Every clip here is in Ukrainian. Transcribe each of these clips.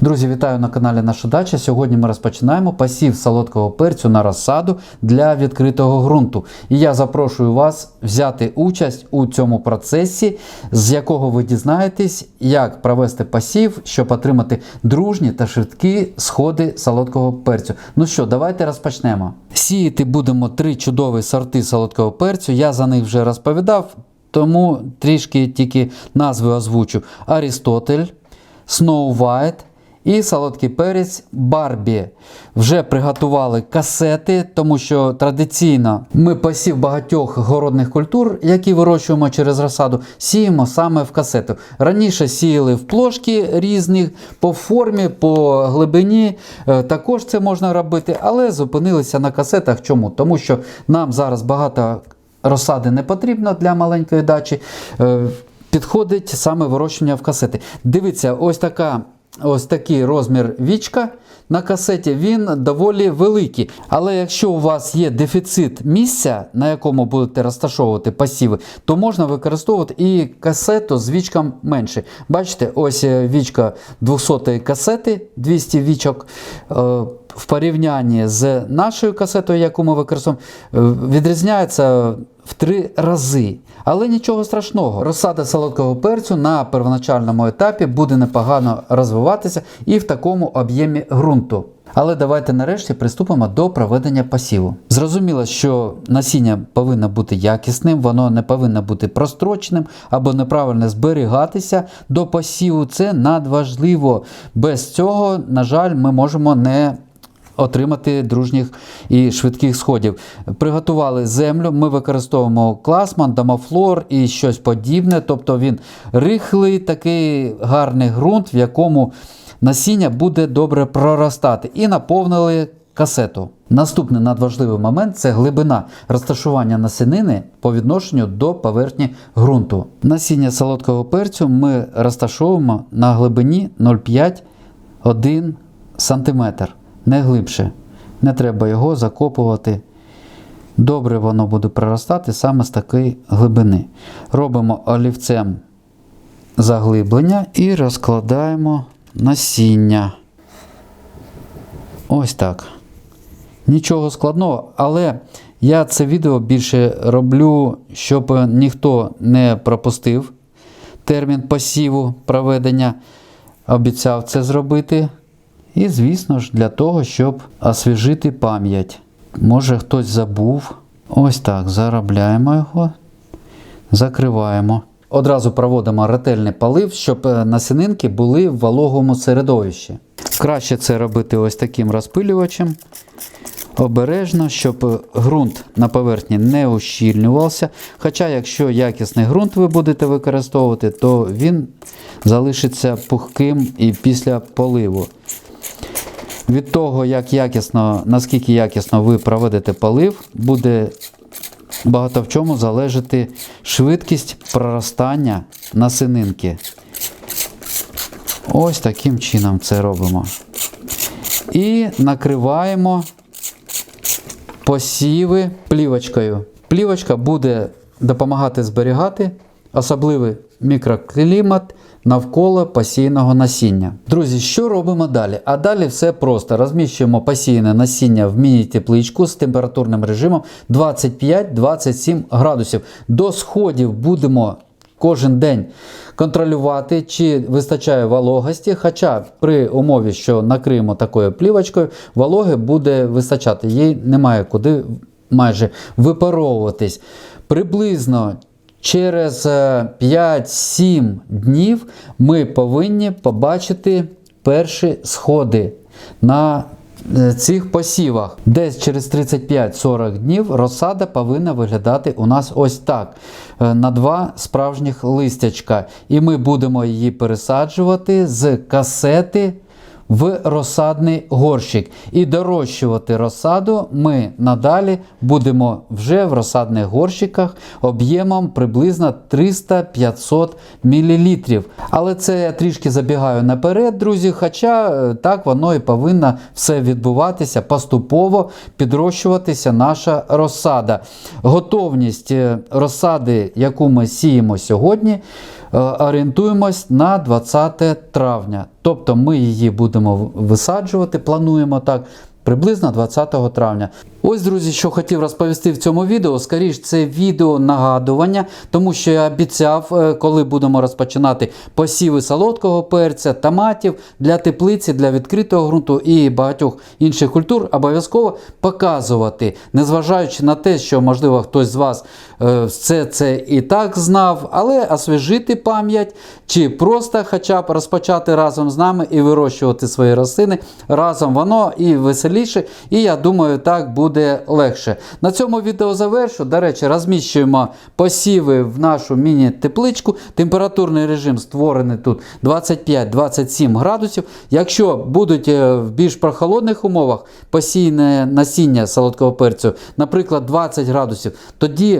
Друзі, вітаю на каналі Наша Дача. Сьогодні ми розпочинаємо посів солодкого перцю на розсаду для відкритого ґрунту. І я запрошую вас взяти участь у цьому процесі, з якого ви дізнаєтесь, як провести посів, щоб отримати дружні та швидкі сходи солодкого перцю. Ну що, давайте розпочнемо. Сіяти будемо три чудові сорти солодкого перцю. Я за них вже розповідав, тому трішки тільки назви озвучу: Арістотель. Snow White і солодкий перець Барбі. Вже приготували касети, тому що традиційно ми посів багатьох городних культур, які вирощуємо через розсаду, сіємо саме в касету. Раніше сіяли в плошки різних по формі, по глибині. Е, Також це можна робити, але зупинилися на касетах. Чому? Тому що нам зараз багато розсади не потрібно для маленької дачі. Е, Підходить саме вирощування в касети. Дивіться, ось така. Ось такий розмір вічка на касеті, він доволі великий. Але якщо у вас є дефіцит місця, на якому будете розташовувати пасіви, то можна використовувати і касету з вічком менше. Бачите, ось е, вічка 200 касети, 200 вічок. е, В порівнянні з нашою касетою, яку ми використовуємо, е, відрізняється в три рази. Але нічого страшного. Розсада солодкого перцю на первоначальному етапі буде непогано розвиватися і в такому об'ємі ґрунту. Але давайте нарешті приступимо до проведення посіву. Зрозуміло, що насіння повинно бути якісним, воно не повинно бути простроченим або неправильно зберігатися до посіву. Це надважливо. Без цього, на жаль, ми можемо не отримати дружніх і швидких сходів. Приготували землю, ми використовуємо класман, дамофлор і щось подібне. Тобто він рихлий, такий гарний ґрунт, в якому насіння буде добре проростати. І наповнили касету. Наступний надважливий момент це глибина розташування насінини по відношенню до поверхні ґрунту. Насіння солодкого перцю ми розташовуємо на глибині 0,5-1 см не глибше. Не треба його закопувати. Добре воно буде проростати саме з такої глибини. Робимо олівцем заглиблення і розкладаємо насіння. Ось так. Нічого складного, але я це відео більше роблю, щоб ніхто не пропустив термін посіву проведення. Обіцяв це зробити. І, звісно ж, для того, щоб освіжити пам'ять. Може хтось забув. Ось так, заробляємо його, закриваємо. Одразу проводимо ретельний полив, щоб е, насінинки були в вологому середовищі. Краще це робити ось таким розпилювачем. Обережно, щоб е, ґрунт на поверхні не ущільнювався. Хоча, якщо якісний ґрунт ви будете використовувати, то він залишиться пухким і після поливу. Від того, як якісно, наскільки якісно ви проведете полив, буде багато в чому залежати швидкість проростання насининки. Ось таким чином це робимо. І накриваємо посіви плівочкою. Плівочка буде допомагати зберігати особливий мікроклімат навколо посіяного насіння. Друзі, що робимо далі? А далі все просто. Розміщуємо посіяне насіння в міні-тепличку з температурним режимом 25-27 градусів. До сходів будемо кожен день контролювати, чи вистачає вологості. Хоча при умові, що накриємо такою плівочкою, вологи буде вистачати. Їй немає куди майже випаровуватись. Приблизно через е, 5-7 днів ми повинні побачити перші сходи на е, цих посівах. Десь через 35-40 днів розсада повинна виглядати у нас ось так. е, На два справжніх листячка. І ми будемо її пересаджувати з касети в розсадний горщик. І дорощувати розсаду ми надалі будемо вже в розсадних горщиках об'ємом приблизно 300-500 мл. Але це я трішки забігаю наперед, друзі. Хоча е, так воно і повинно все відбуватися поступово підрощуватися наша розсада. Готовність е, розсади, яку ми сіємо сьогодні. е, орієнтуємось на 20 травня. Тобто ми її будемо в- висаджувати, плануємо так. Приблизно 20 травня. Ось, друзі, що хотів розповісти в цьому відео. Скоріш, це відео нагадування, тому що я обіцяв, е, коли будемо розпочинати посіви солодкого перця, томатів для теплиці, для відкритого ґрунту і багатьох інших культур, обов'язково показувати, незважаючи на те, що, можливо, хтось з вас е, все це і так знав, але освіжити пам'ять чи просто хоча б розпочати разом з нами і вирощувати свої рослини разом воно і веселіше, і я думаю, так буде легше. На цьому відео завершу. До речі, розміщуємо посіви в нашу міні-тепличку. Температурний режим створений тут 25-27 градусів. Якщо будуть е, в більш прохолодних умовах посійне насіння солодкого перцю, наприклад, 20 градусів, тоді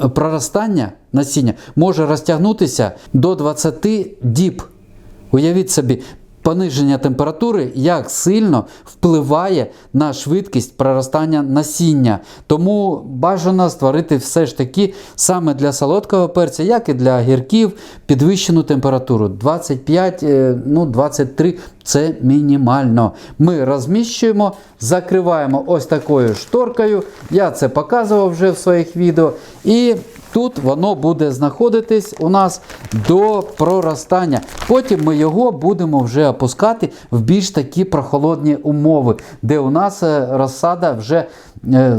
е, проростання насіння може розтягнутися до 20 діб. Уявіть собі, пониження температури як сильно впливає на швидкість проростання насіння. Тому бажано створити все ж таки саме для солодкого перця, як і для гірків, підвищену температуру 25, е, ну 23 це мінімально. Ми розміщуємо, закриваємо ось такою шторкою. Я це показував вже в своїх відео. І Тут воно буде знаходитись у нас до проростання. Потім ми його будемо вже опускати в більш такі прохолодні умови, де у нас е, розсада вже е,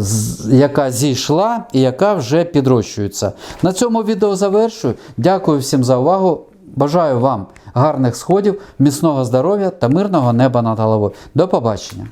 яка зійшла і яка вже підрощується. На цьому відео завершую. Дякую всім за увагу. Бажаю вам гарних сходів, міцного здоров'я та мирного неба над головою. До побачення!